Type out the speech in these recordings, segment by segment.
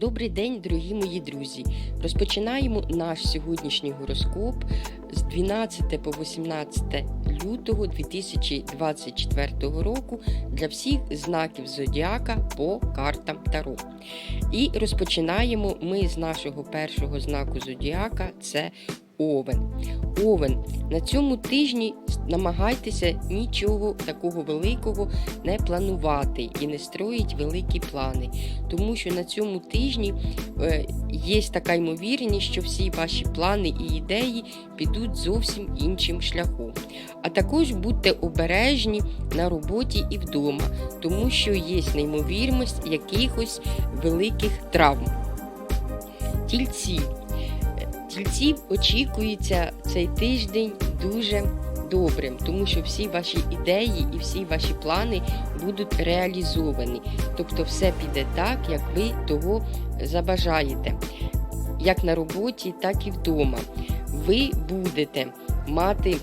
Добрий день, дорогі мої друзі! Розпочинаємо наш сьогоднішній гороскоп з 12 по 18 лютого 2024 року для всіх знаків зодіака по картам Таро. І розпочинаємо ми з нашого першого знаку зодіака це Овен. Овен. На цьому тижні намагайтеся нічого такого великого не планувати і не строїть великі плани, тому що на цьому тижні е, є така ймовірність, що всі ваші плани і ідеї підуть зовсім іншим шляхом. А також будьте обережні на роботі і вдома, тому що є неймовірність якихось великих травм. Тільці. Тільців очікується цей тиждень дуже добрим, тому що всі ваші ідеї і всі ваші плани будуть реалізовані. Тобто все піде так, як ви того забажаєте, як на роботі, так і вдома. Ви будете мати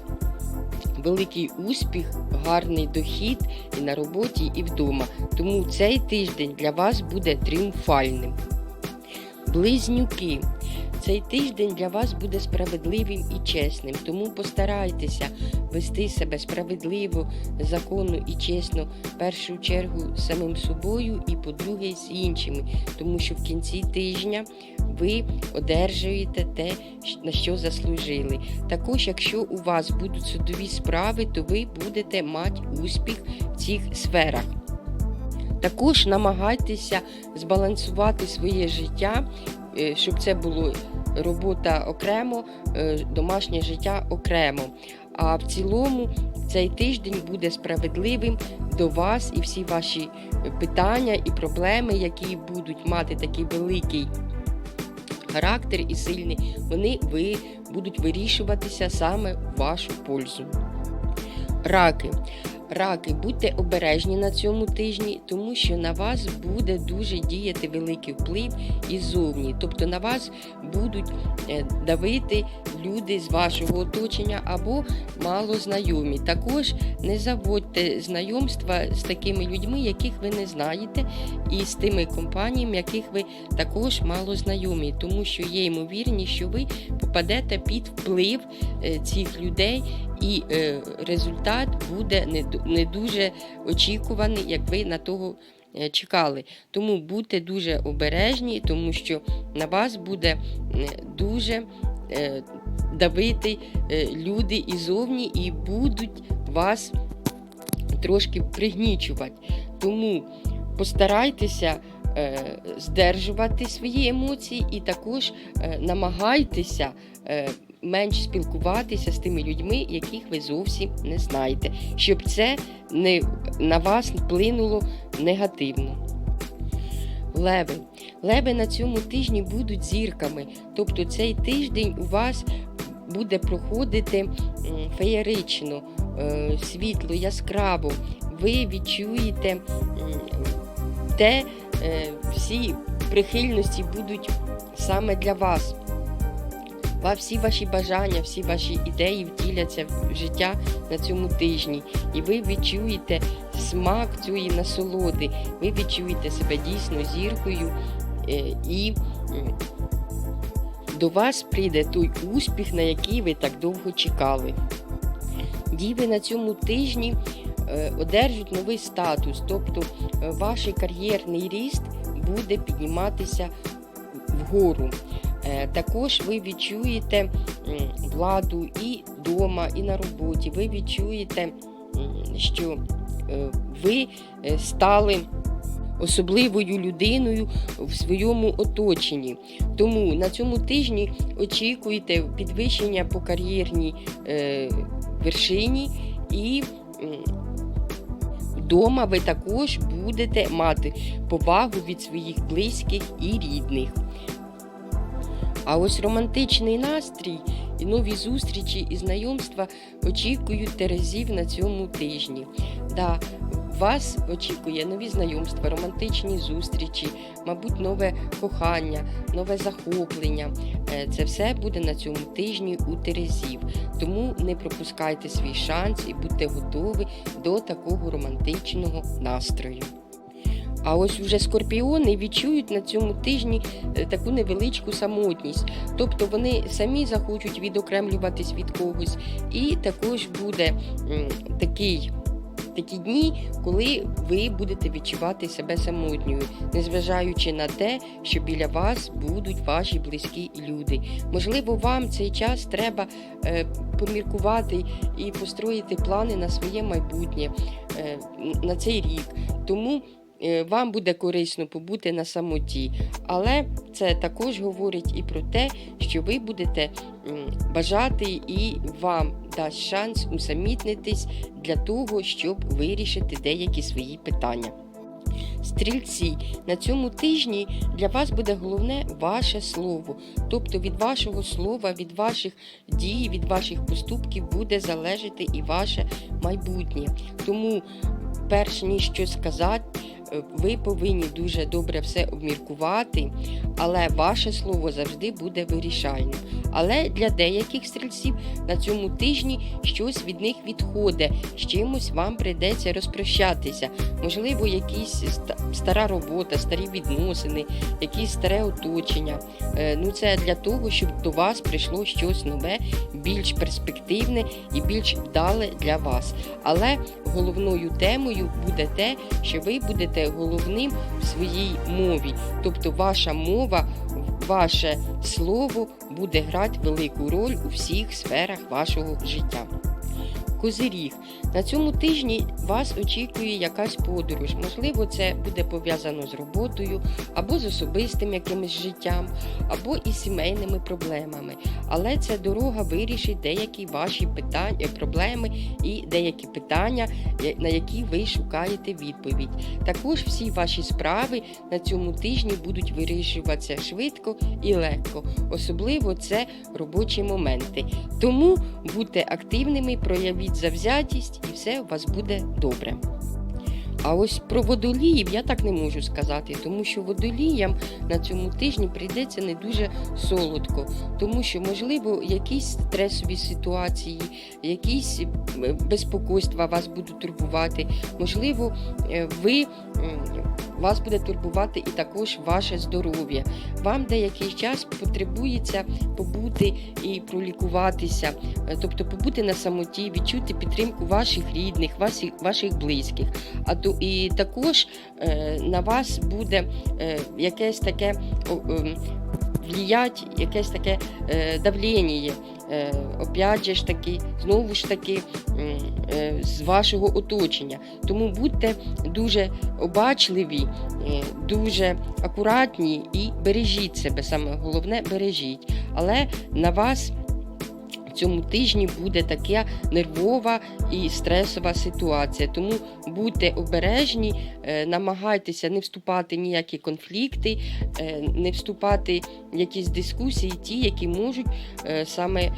великий успіх, гарний дохід і на роботі, і вдома. Тому цей тиждень для вас буде тріумфальним. Близнюки. Цей тиждень для вас буде справедливим і чесним, тому постарайтеся вести себе справедливо, законно і чесно, в першу чергу самим собою і по-друге з іншими, тому що в кінці тижня ви одержуєте те, на що заслужили. Також, якщо у вас будуть судові справи, то ви будете мати успіх в цих сферах. Також намагайтеся збалансувати своє життя, е, щоб це було робота окремо, е, домашнє життя окремо. А в цілому цей тиждень буде справедливим до вас і всі ваші питання і проблеми, які будуть мати такий великий характер і сильний, вони ви будуть вирішуватися саме в вашу пользу. Раки. Раки, будьте обережні на цьому тижні, тому що на вас буде дуже діяти великий вплив іззовні. Тобто на вас будуть е, давити люди з вашого оточення або мало знайомі. Також не заводьте знайомства з такими людьми, яких ви не знаєте, і з тими компаніями, яких ви також мало знайомі, тому що є ймовірність, що ви попадете під вплив е, цих людей, і е, результат буде не дуже очікуваний, як ви на того е, чекали. Тому будьте дуже обережні, тому що на вас буде дуже е, давити е, люди ізовні і будуть вас трошки пригнічувати. Тому постарайтеся. Здержувати свої емоції і також намагайтеся менш спілкуватися з тими людьми, яких ви зовсім не знаєте, щоб це не на вас вплинуло негативно. Леви. Леви на цьому тижні будуть зірками. Тобто цей тиждень у вас буде проходити феєрично, е, світло, яскраво. Ви відчуєте те, е, всі прихильності будуть саме для вас всі ваші бажання, всі ваші ідеї втіляться в життя на цьому тижні, і ви відчуєте смак цієї насолоди, ви відчуєте себе дійсно зіркою, е, і до вас прийде той успіх, на який ви так довго чекали. Діви на цьому тижні е, одержать новий статус, тобто е, ваш кар'єрний ріст буде підніматися вгору. Е, також ви відчуєте владу і вдома, і на роботі. Ви відчуєте, що е, ви е, стали особливою людиною в своєму оточенні. Тому на цьому тижні очікуйте підвищення по кар'єрній вершині і Вдома ви також будете мати повагу від своїх близьких і рідних. А ось романтичний настрій і нові зустрічі і знайомства очікують Терезів на цьому тижні. Да, вас очікує нові знайомства, романтичні зустрічі, мабуть, нове кохання, нове захоплення. Е, це все буде на цьому тижні у Терезів. Тому не пропускайте свій шанс і будьте готові до такого романтичного настрою. А ось вже скорпіони відчують на цьому тижні е, таку невеличку самотність. Тобто вони самі захочуть відокремлюватись від когось, і також буде такий. Такі дні, коли ви будете відчувати себе самотньою, незважаючи на те, що біля вас будуть ваші близькі люди. Можливо, вам цей час треба е, поміркувати і построїти плани на своє майбутнє е, на цей рік. Тому вам буде корисно побути на самоті. Але це також говорить і про те, що ви будете бажати і вам дасть шанс усамітнитись для того, щоб вирішити деякі свої питання. Стрільці, на цьому тижні для вас буде головне ваше слово. Тобто від вашого слова, від ваших дій, від ваших поступків буде залежати і ваше майбутнє. Тому, перш ніж щось сказати, е, ви повинні дуже добре все обміркувати, але ваше слово завжди буде вирішальним. Але для деяких стрільців на цьому тижні щось від них відходить, з чимось вам прийдеться розпрощатися. Можливо, якісь стара робота, старі відносини, якісь старе оточення. Е, Ну це для того, щоб до вас прийшло щось нове, більш перспективне і більш вдале для вас. Але головною темою буде те, що ви будете головним в своїй мові, тобто ваша мова, ваше слово буде грати велику роль у всіх сферах вашого життя. Козиріг. На цьому тижні вас очікує якась подорож. Можливо, це буде пов'язано з роботою, або з особистим якимось життям, або із сімейними проблемами. Але ця дорога вирішить деякі ваші питання, проблеми і деякі питання, на які ви шукаєте відповідь. Також всі ваші справи на цьому тижні будуть вирішуватися швидко і легко. Особливо це робочі моменти. Тому будьте активними, проявіть завзятість і все у вас буде добре. А ось про водоліїв я так не можу сказати, тому що водоліям на цьому тижні прийдеться не дуже солодко, тому що, можливо, якісь стресові ситуації, якісь е, безпокойства вас будуть турбувати, можливо, е, ви. Вас буде турбувати і також ваше здоров'я. Вам деякий час потребується побути і пролікуватися, е, тобто побути на самоті, відчути підтримку ваших рідних, ваших, близьких. А і також е, на вас буде е, якесь таке ем, влиять, якесь таке е, давлення. Е, опять же ж таки, знову ж таки, е, з вашого оточення. Тому будьте дуже обачливі, е, дуже акуратні і бережіть себе. Саме головне бережіть. Але на вас цьому тижні буде така нервова і стресова ситуація. Тому будьте обережні, е, намагайтеся не вступати в ніякі конфлікти, е, не вступати в якісь дискусії, ті, які можуть е, саме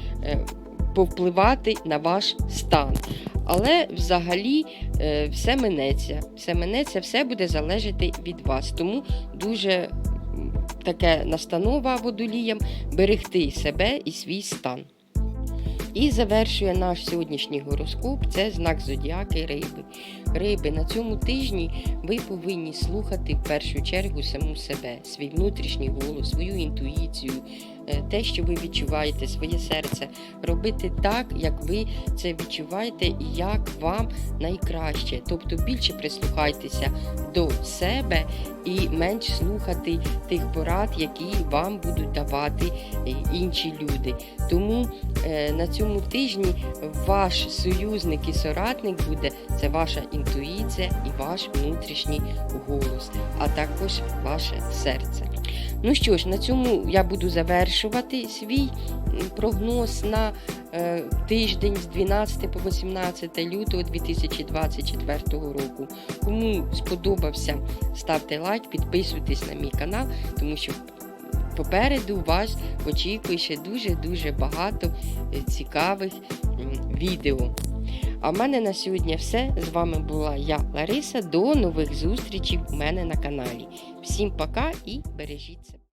повпливати на ваш стан. Але взагалі все минеться, все минеться, все буде залежати від вас. Тому дуже таке настанова водоліям берегти себе і свій стан. І завершує наш сьогоднішній гороскоп це знак зодіаки риби. Риби на цьому тижні ви повинні слухати в першу чергу саму себе, свій внутрішній голос, свою інтуїцію, те, що ви відчуваєте, своє серце, робити так, як ви це відчуваєте і як вам найкраще. Тобто більше прислухайтеся до себе і менш слухати тих порад, які вам будуть давати е, інші люди. Тому е, на цьому тижні ваш союзник і соратник буде це ваша інтуїція і ваш внутрішній голос, а також ваше серце. Ну що ж, на цьому я буду завершувати свій прогноз на е, тиждень з 12 по 18 лютого 2024 року. Кому сподобався, ставте лайк, підписуйтесь на мій канал, тому що попереду вас очікує ще дуже-дуже багато е, цікавих відео. А в мене на сьогодні все. З вами була я, Лариса. До нових зустрічей у мене на каналі. Всім пока і бережіть себе.